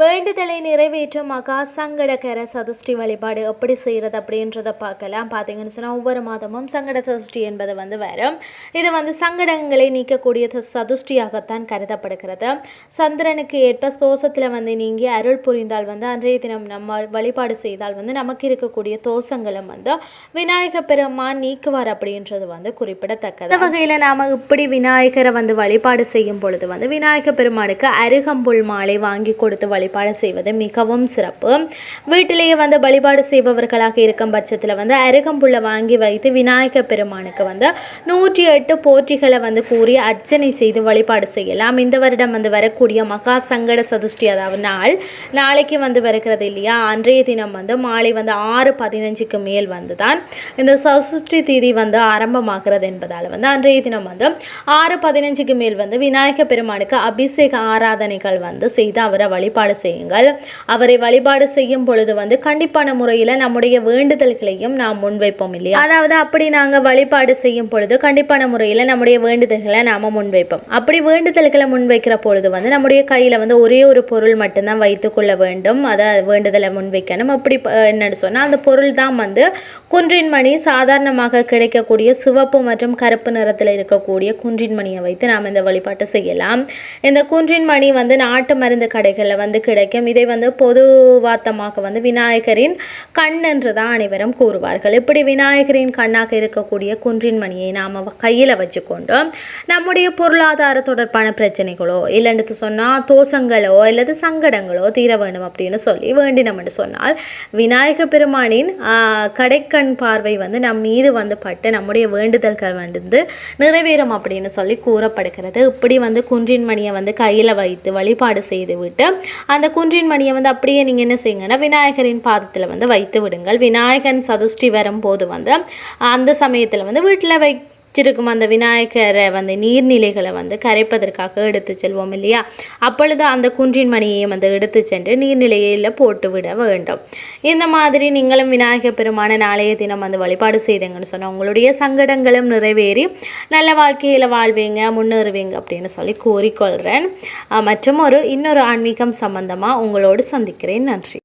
வேண்டுதலை நிறைவேற்றும் மகா சங்கடகர சதுஷ்டி வழிபாடு எப்படி செய்கிறது அப்படின்றத பார்க்கலாம். பார்த்தீங்கன்னு சொன்னால் ஒவ்வொரு மாதமும் சங்கட சதுஷ்டி என்பது வந்து வரும். இது வந்து சங்கடங்களை நீக்கக்கூடிய சதுஷ்டியாகத்தான் கருதப்படுகிறது. சந்திரனுக்கு ஏற்ப தோஷத்தில் வந்து நீங்கி அருள் புரிந்தால் வந்து அன்றைய தினம் நம்ம வழிபாடு செய்தால் வந்து நமக்கு இருக்கக்கூடிய தோஷங்களும் வந்து விநாயக பெருமான் நீக்குவார் அப்படின்றது வந்து குறிப்பிடத்தக்கது. வகையில் நாம் இப்படி விநாயகரை வந்து வழிபாடு செய்யும் பொழுது வந்து விநாயக பெருமானுக்கு அருகம்புல் மாலை வாங்கி கொடுத்து வழிபாடு செய்வது மிகவும் சிறப்பு. வீட்டிலேயே வந்து வழிபாடு செய்பவர்களாக இருக்கும் பட்சத்தில் வந்து அருகம்புல்லை வாங்கி வைத்து விநாயக பெருமானுக்கு வந்து நூற்றி எட்டு போற்றிகளை வந்து கூறி அர்ச்சனை செய்து வழிபாடு செய்யலாம். இந்த வருடம் வந்து வரக்கூடிய மகா சங்கட சதுஷ்டி அதாவது நாள் நாளைக்கு வந்து வருகிறது இல்லையா? அன்றைய தினம் வந்து மாலை வந்து ஆறு பதினஞ்சுக்கு மேல் வந்து தான் இந்த சதுஷ்டி தீதி வந்து ஆரம்பமாகிறது என்பதால் வந்து அன்றைய தினம் வந்து ஆறு பதினஞ்சுக்கு மேல் வந்து விநாயக பெருமானுக்கு அபிஷேக ஆராதனைகள் வந்து செய்து அவரை வழிபாடு செய்யுங்கள். அவரை வழிபாடு செய்யும் பொழுது வந்து கண்டிப்பான முறையில் நம்முடைய வேண்டுதல்களையும் நாம் முன்வைப்போம் இல்லையா? அதாவது அப்படி நாங்கள் வழிபாடு செய்யும் பொழுது கண்டிப்பான முறையில் நம்முடைய வேண்டுதல்களை நாம் முன்வைப்போம். அப்படி வேண்டுதல்களை முன்வைக்கிற பொழுது வந்து நம்முடைய கையில் வந்து ஒரே ஒரு பொருள் மட்டும்தான் வைத்துக்கொள்ள வேண்டும். அதை வேண்டுதலை முன்வைக்கணும். அப்படி ப- என்னன்னு சொன்னால் அந்த பொருள் தான் வந்து குன்றின் மணி சாதாரணமாக கிடைக்கக்கூடிய சிவப்பு மற்றும் கருப்பு நிறத்தில் இருக்கக்கூடிய குன்றின் மணியை வைத்து நாம் இந்த வழிபாட்டை செய்யலாம். இந்த குன்றின் மணி வந்து நாட்டு மருந்து கடைகளில் வந்து கிடைக்கும். இதை வந்து பொதுவாத்தமாக வந்து விநாயகரின் கண் என்று தான் அனைவரும் கூறுவார்கள். இப்படி விநாயகரின் கண்ணாக இருக்கக்கூடிய குன்றின் மணியை நாம் கையில் வச்சுக்கொண்டு நம்முடைய பொருளாதார தொடர்பான பிரச்சனைகளோ இல்லைன்னு சொன்னால் தோசங்களோ அல்லது சங்கடங்களோ தீர வேண்டும் அப்படின்னு சொல்லி வேண்டினோம்னு சொன்னால் விநாயக பெருமானின் கடைக்கண் பார்வை வந்து நம் மீது வந்து பட்டு நம்முடைய வேண்டுதல்கள் வந்து நிறைவேறும் அப்படின்னு சொல்லி கூறப்படுகிறது. இப்படி வந்து குன்றின் மணியை வந்து கையில் வைத்து வழிபாடு செய்துவிட்டு அந்த குன்றின் மணியை வந்து அப்படியே நீங்கள் என்ன செய்யுங்கன்னா விநாயகரின் பாதத்தில் வந்து வைத்து விடுங்கள். விநாயகன் சதுஷ்டி வரும்போது வந்து அந்த சமயத்தில் வந்து வீட்டில் வை வச்சிருக்கும் அந்த விநாயகரை வந்து நீர்நிலைகளை வந்து கரைப்பதற்காக எடுத்து செல்வோம் இல்லையா? அப்பொழுது அந்த குன்றின் மணியை வந்து எடுத்து சென்று நீர்நிலையில் போட்டு விட வேண்டும். இந்த மாதிரி நீங்களும் விநாயகர் பெருமான நாளைய தினம் வந்து வழிபாடு செய்தீங்கன்னு சொன்னால் உங்களுடைய சங்கடங்களும் நிறைவேறி நல்ல வாழ்க்கையில் வாழ்வீங்க முன்னேறுவீங்க அப்படின்னு சொல்லி கூறிக்கொள்கிறேன் மற்றும் ஒரு இன்னொரு ஆன்மீகம் சம்பந்தமாக உங்களோடு சந்திக்கிறேன். நன்றி.